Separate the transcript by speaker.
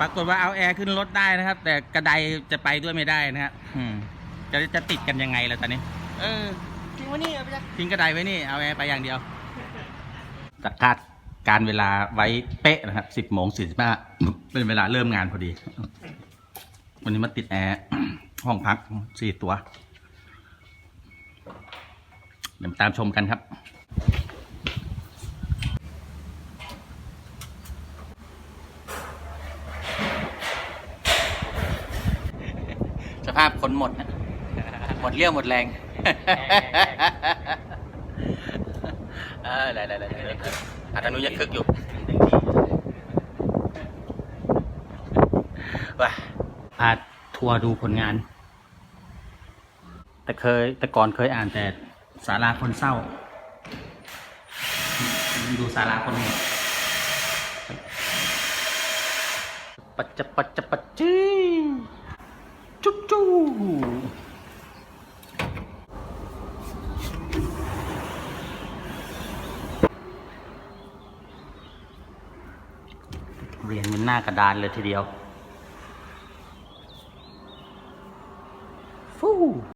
Speaker 1: ปรากฏว่าเอาแอร์ขึ้นรถได้นะครับ แต่กระไดจะไปด้วยไม่ได้นะฮะอืมจะจะติดกันยังไงล่ะตอนนี้ เออ
Speaker 2: จริงวะนี่เอาไปจ้ะ
Speaker 1: ทิ้งกระไดไว้นี่เอาแอร์ไปอย่างเดียวจัดคาดการเวลาไว้เป๊ะนะครับสิบโมงสี่สิบห้าเป็นเวลาเริ่มงานพอดี วันนี้มาติดแอร์ห้องพักสี่ตัวเดี๋ยวตามชมกันครับ สภาพคนหมดนะหมดเรี่ยวหมดแรงเออได้ได้ได้ได้อาทางนู้นยังคึกอยู่ว้าพาทัวร์ดูผลงาน แต่เคยแต่ก่อนเคยอ่านแต่สาราคนเศร้า ดูสาราคนหมดปัจจปัจจปัจจีจุ๊จู เรียนเป็นหน้ากระดานเลยทีเดียว ฟู